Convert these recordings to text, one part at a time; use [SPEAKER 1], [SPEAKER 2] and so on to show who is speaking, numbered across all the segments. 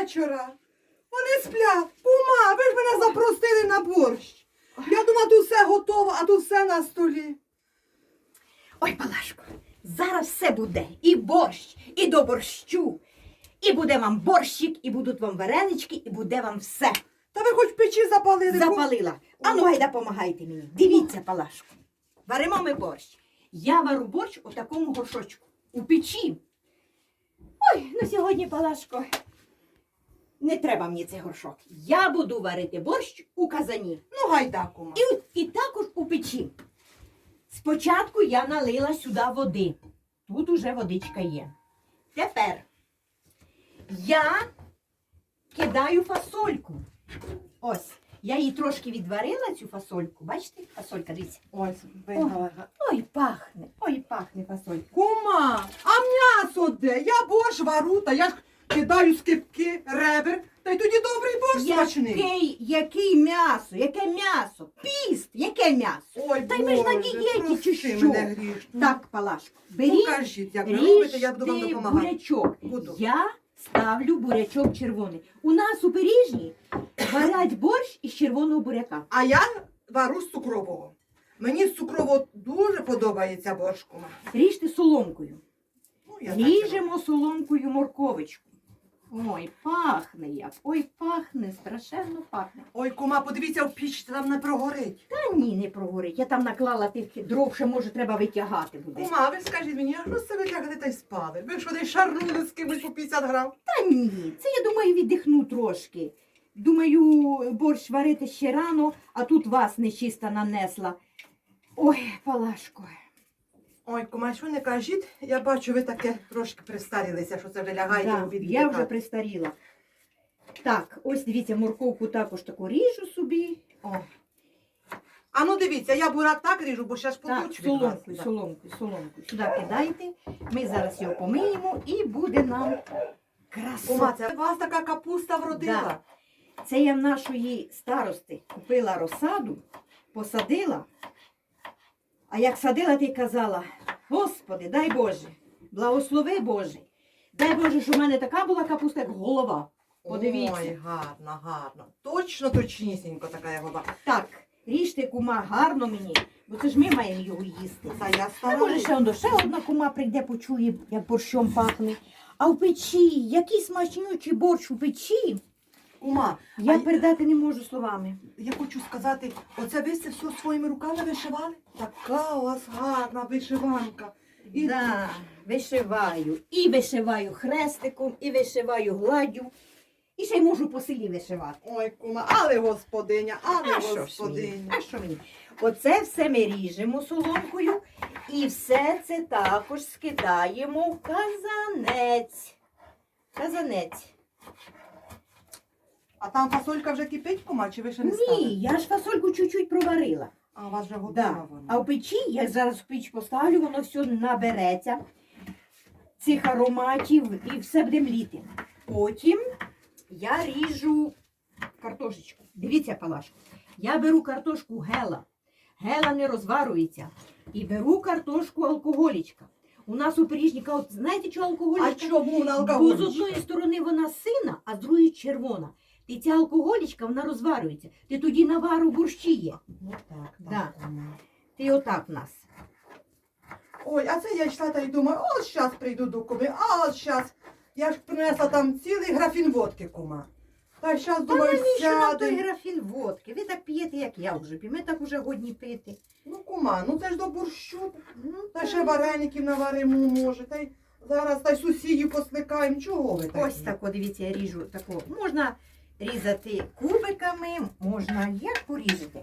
[SPEAKER 1] вечора. Вони сплять. Кума, ви ж мене запросили на борщ. Я думала, тут все готово, а тут все на столі.
[SPEAKER 2] Ой, Палашко, зараз все буде. І борщ, і до борщу. І буде вам борщик, і будуть вам варенички, і буде вам все.
[SPEAKER 1] Та ви хоч печі запалили.
[SPEAKER 2] Запалила. А ну гайда, помагайте мені. Дивіться, Палашко. Варимо ми борщ. Я вару борщ у такому горшочку. У печі. Ой, ну сьогодні, Палашко, не треба мені цей горшок. Я буду варити борщ у казані.
[SPEAKER 1] Ну, гайда, кума.
[SPEAKER 2] І, і також у печі. Спочатку я налила сюди води. Тут уже водичка є. Тепер я кидаю фасольку. Ось. Я її трошки відварила, цю фасольку. Бачите, фасолька, дивіться.
[SPEAKER 1] Ой, вигнала.
[SPEAKER 2] Ой, пахне, ой, пахне фасолька.
[SPEAKER 1] Кума, а м'ясо де? Я борщ вару, та я ж кидаю скипки, ребер, та й тоді добрий борщ смачний.
[SPEAKER 2] Який, який м'ясо, яке м'ясо? Піст, яке м'ясо?
[SPEAKER 1] Ой,
[SPEAKER 2] Та й ми ж на
[SPEAKER 1] Боже,
[SPEAKER 2] дієті, чи
[SPEAKER 1] прости
[SPEAKER 2] що?
[SPEAKER 1] мене грішну.
[SPEAKER 2] Так, Палашко, беріть
[SPEAKER 1] Покажіть, як ви робите, я буду вам
[SPEAKER 2] Ріжте
[SPEAKER 1] допомагати.
[SPEAKER 2] бурячок.
[SPEAKER 1] Буду.
[SPEAKER 2] Я ставлю бурячок червоний. У нас у Пиріжні варять борщ із червоного буряка.
[SPEAKER 1] А я вару з цукрового. Мені з цукрового дуже подобається борщ, кума.
[SPEAKER 2] Ріжте соломкою.
[SPEAKER 1] Ну, я так.
[SPEAKER 2] Ріжемо соломкою морковочку. Ой, пахне як. Ой, пахне, страшенно пахне.
[SPEAKER 1] Ой, кума, подивіться в піч, там не прогорить.
[SPEAKER 2] Та ні, не прогорить. Я там наклала тих дров, ще може треба витягати буде.
[SPEAKER 1] Кума, ви скажіть мені, а що це ви лягли та й спали? Ви що десь шарнули з кимось по 50 грам?
[SPEAKER 2] Та ні, це я думаю віддихну трошки. Думаю, борщ варити ще рано, а тут вас нечиста нанесла. Ой, Палашко.
[SPEAKER 1] Ой, кума, що не кажіть, я бачу, ви таке трошки пристарілися, що це вже лягаєте
[SPEAKER 2] Да,
[SPEAKER 1] у обід.
[SPEAKER 2] я вже пристаріла. Так, ось дивіться, морковку також таку ріжу собі.
[SPEAKER 1] О. А ну дивіться, я бурак так ріжу, бо ще ж
[SPEAKER 2] Так, соломкою, соломкою, соломкою. Сюди кидайте. Ми зараз його помиємо і буде нам красота.
[SPEAKER 1] це у вас така капуста вродила.
[SPEAKER 2] Да. Це я в нашої старости купила розсаду, посадила. А як садила, ти казала, Господи, дай Боже, благослови Боже. Дай Боже, що в мене така була капуста, як голова. Подивіться.
[SPEAKER 1] Ой, гарно, гарно. Точно, точнісінько така я голова.
[SPEAKER 2] Так, ріжте кума гарно мені, бо це ж ми маємо його їсти.
[SPEAKER 1] Та я
[SPEAKER 2] А
[SPEAKER 1] стара.
[SPEAKER 2] може ще, ондо, ще одна кума прийде, почує, як борщом пахне. А в печі, який смачнючий борщ у печі,
[SPEAKER 1] Кума,
[SPEAKER 2] я
[SPEAKER 1] а
[SPEAKER 2] передати не можу словами.
[SPEAKER 1] я хочу сказати, оце ви це все своїми руками вишивали? Така у вас гарна вишиванка. І
[SPEAKER 2] Да, вишиваю. І вишиваю хрестиком, і вишиваю гладдю. І ще й можу по селі вишивати.
[SPEAKER 1] Ой, кума, але господиня, але
[SPEAKER 2] А що ж мені?
[SPEAKER 1] господиня.
[SPEAKER 2] А що мені? Оце все ми ріжемо соломкою і все це також скидаємо в казанець. Казанець.
[SPEAKER 1] А там фасолька вже кипить, кума, чи ви ще не стали?
[SPEAKER 2] Ні, я ж фасольку чуть-чуть проварила.
[SPEAKER 1] А у вас вже готова
[SPEAKER 2] Да.
[SPEAKER 1] вона.
[SPEAKER 2] А в печі, я зараз в піч поставлю, воно все набереться цих ароматів і все буде мліти. Потім я ріжу картошечку. Дивіться, Палашко. Я беру картошку гела. Гела не розварюється. І беру картошку алкоголічка. У нас у Пиріжніка, от знаєте, що
[SPEAKER 1] А
[SPEAKER 2] алкоголічка?
[SPEAKER 1] чому вона
[SPEAKER 2] Бо з
[SPEAKER 1] алкоголь?
[SPEAKER 2] одної сторони вона сина, а з другої червона. І ця алкоголічка, вона розварюється. Ти тоді навару борщі є.
[SPEAKER 1] Ну так,
[SPEAKER 2] Да.
[SPEAKER 1] так.
[SPEAKER 2] Ти отак в нас.
[SPEAKER 1] Ой, а це я йшла та й думаю, от зараз прийду до куми, а от зараз. Я ж принесла там цілий графін водки, кума. Та зараз
[SPEAKER 2] Та
[SPEAKER 1] думаю,
[SPEAKER 2] навіщо нам той графін водки? Ви так п'єте, як я вже п'ю. Ми так уже годні пити.
[SPEAKER 1] Ну, кума, ну це ж до борщу.
[SPEAKER 2] Ну,
[SPEAKER 1] Та ще вареників наваримо, може. Та й зараз та й сусідів посликаємо. Чого ви так?
[SPEAKER 2] Ось так, дивіться, я ріжу таку. Можна різати кубиками, можна як порізати.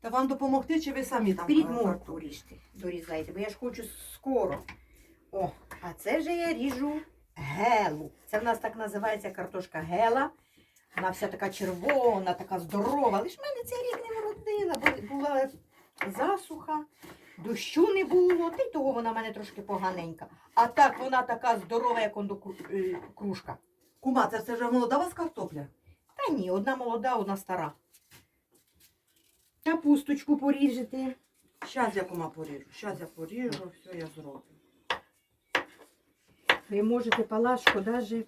[SPEAKER 1] Та вам допомогти, чи ви самі там?
[SPEAKER 2] Беріть
[SPEAKER 1] а,
[SPEAKER 2] морку ріжте, дорізайте, бо я ж хочу скоро. О, а це вже я ріжу гелу. Це в нас так називається картошка гела. Вона вся така червона, така здорова. Лиш в мене цей рік не вродила, бо була засуха, дощу не було, та й того вона в мене трошки поганенька. А так вона така здорова, як е, кружка.
[SPEAKER 1] Кума, це все вже молода у вас картопля?
[SPEAKER 2] Та ні, одна молода, одна стара. Капусточку поріжете.
[SPEAKER 1] Щас я кума поріжу. Щас я поріжу, все я зроблю.
[SPEAKER 2] Ви можете палашку даже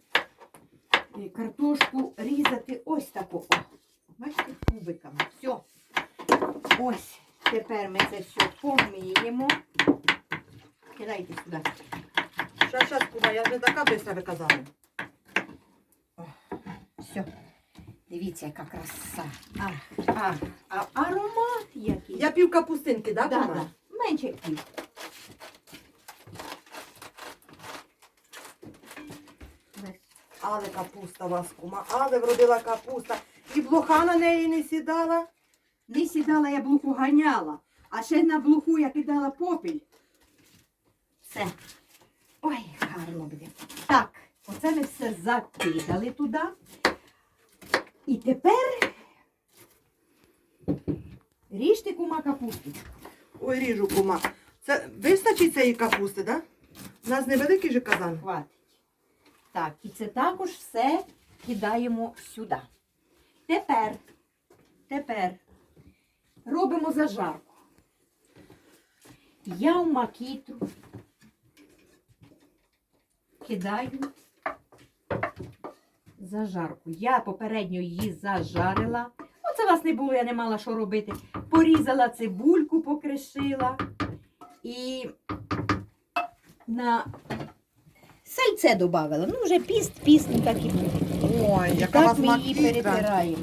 [SPEAKER 2] е, картошку різати ось таку. О, бачите, кубиками. Все. Ось. Тепер ми це все помиємо. Кидайте сюди.
[SPEAKER 1] Щас, щас, кума, я не така бистра виказала.
[SPEAKER 2] Все. Дивіться, яка краса. А, а, а аромат який.
[SPEAKER 1] Я пів капустинки, да,
[SPEAKER 2] да, да. Менше пів.
[SPEAKER 1] Але капуста вас, кума, але вродила капуста. І блоха на неї не сідала.
[SPEAKER 2] Не сідала, я блуху ганяла, а ще на блуху я кидала попіль. Все. Ой, гарно буде. Так, оце ми все закидали туди. І тепер ріжте кума капусту.
[SPEAKER 1] Ой, ріжу, кума. Це вистачить цієї капусти, да? У нас невеликий же казан.
[SPEAKER 2] Хватить. Так, і це також все кидаємо сюди. Тепер, тепер робимо зажарку. Я в макітру кидаю зажарку. Я попередньо її зажарила. Ну, це вас не було, я не мала що робити. Порізала цибульку, покришила і на сальце додавала. Ну, вже піст, піст, ну так і буде.
[SPEAKER 1] Ой, яка
[SPEAKER 2] так ми її перетираємо.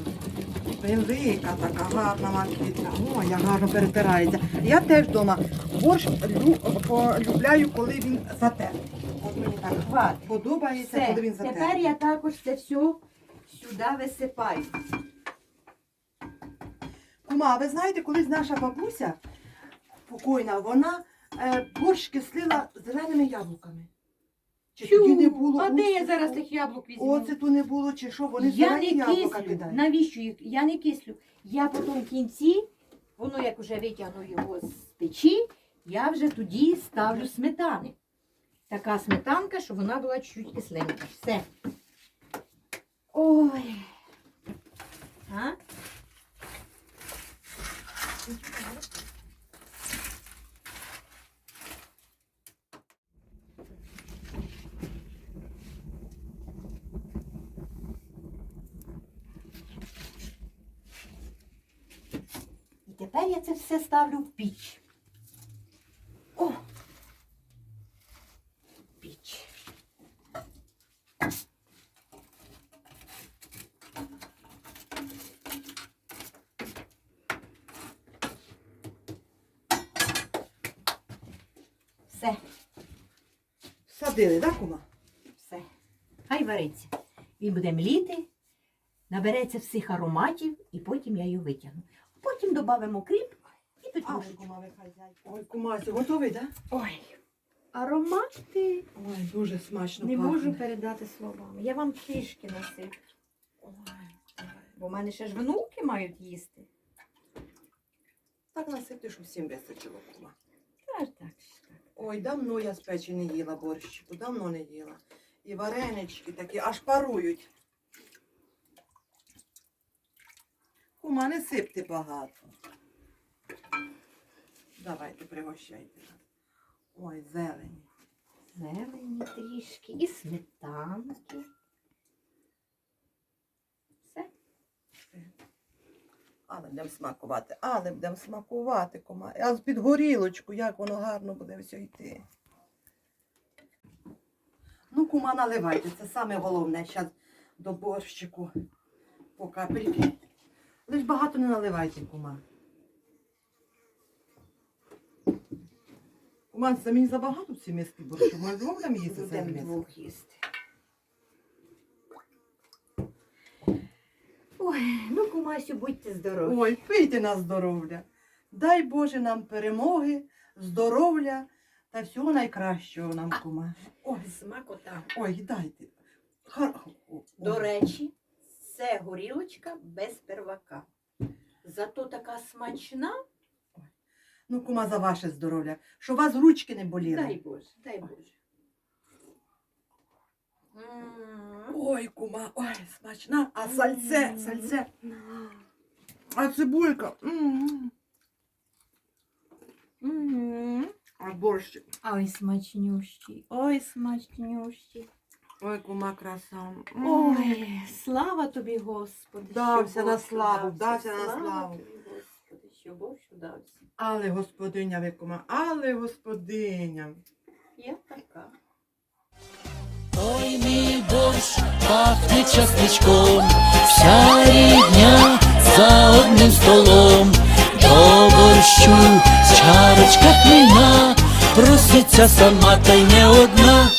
[SPEAKER 1] Велика така гарна макітра. Ой, як гарно перетирається. Я теж вдома борщ лю- полюбляю, коли він затертий. Мені так
[SPEAKER 2] Хватить.
[SPEAKER 1] подобається, коли він затертий.
[SPEAKER 2] тепер я також це все сюди висипаю.
[SPEAKER 1] Кума, а ви знаєте, колись наша бабуся покойна, вона е, борщ кислила зеленими яблуками. Чи тоді не було?
[SPEAKER 2] а де я зараз тих яблук візьму?
[SPEAKER 1] Оцету не було, чи що? Вони
[SPEAKER 2] я
[SPEAKER 1] зелені
[SPEAKER 2] не
[SPEAKER 1] яблука
[SPEAKER 2] кислю.
[SPEAKER 1] кидають.
[SPEAKER 2] Навіщо їх? Я не кислю. Я потім в кінці, воно як вже витягну його з печі, я вже тоді ставлю сметани. Така сметанка, щоб вона була чуть кисленька. Все. Ой. А? І тепер я це все ставлю в піч. О! Піч. Все,
[SPEAKER 1] Садили, так, кума?
[SPEAKER 2] все. Хай вариться. Він буде мліти, набереться всіх ароматів, і потім я його витягну. Потім додамо кріп і петрушечку.
[SPEAKER 1] Ой, кумасю, готовий, так?
[SPEAKER 2] Ой, аромати.
[SPEAKER 1] Ой, дуже смачно
[SPEAKER 2] Не
[SPEAKER 1] пахне.
[SPEAKER 2] можу передати словами. Я вам трішки насиплю,
[SPEAKER 1] Ой,
[SPEAKER 2] бо в мене ще ж внуки мають їсти.
[SPEAKER 1] Так насипте, щоб всім вистачило, кума.
[SPEAKER 2] Та ж так. ж так.
[SPEAKER 1] Ой, давно я з печі не їла борщику, давно не їла. І варенички такі аж парують. Кума, не сипте багато. Давайте, пригощайте. Ой, зелені.
[SPEAKER 2] Зелені трішки і сметанки. Все.
[SPEAKER 1] Але будемо смакувати, але будемо смакувати, кума. А під горілочку, як воно гарно буде все йти. Ну, кума, наливайте. Це саме головне зараз до борщику по капельки. Лиш багато не наливайте, кума. Кума, це мені забагато ці миски борщу. Ми двох будемо їсти
[SPEAKER 2] Будемо двох їсти. Ой, ну, кумасю, будьте здорові.
[SPEAKER 1] Ой, пийте на здоров'я. Дай Боже нам перемоги, здоров'я та всього найкращого нам, кума.
[SPEAKER 2] Ой, смакота.
[SPEAKER 1] Ой, дайте. Хар... о,
[SPEAKER 2] До речі, це горілочка без первака. Зато така смачна.
[SPEAKER 1] Ну, кума, за ваше здоров'я. Щоб у вас ручки не боліли.
[SPEAKER 2] Дай Боже, дай Боже.
[SPEAKER 1] Ой, кума, ой, смачна. А сальце, сальце. А цибулька. М. А борщ.
[SPEAKER 2] Ой, смачнющий. Ой, смачнющий.
[SPEAKER 1] Ой, кума краса.
[SPEAKER 2] Ой, слава тобі, Господи.
[SPEAKER 1] Дався на славу,
[SPEAKER 2] дався
[SPEAKER 1] на славу. Але господиня ви, кума, але господиня.
[SPEAKER 2] Я така.
[SPEAKER 3] Ой, мій борщ пахне часничком, вся рідня за одним столом, до борщу чарочка хміна, проситься сама та й не одна.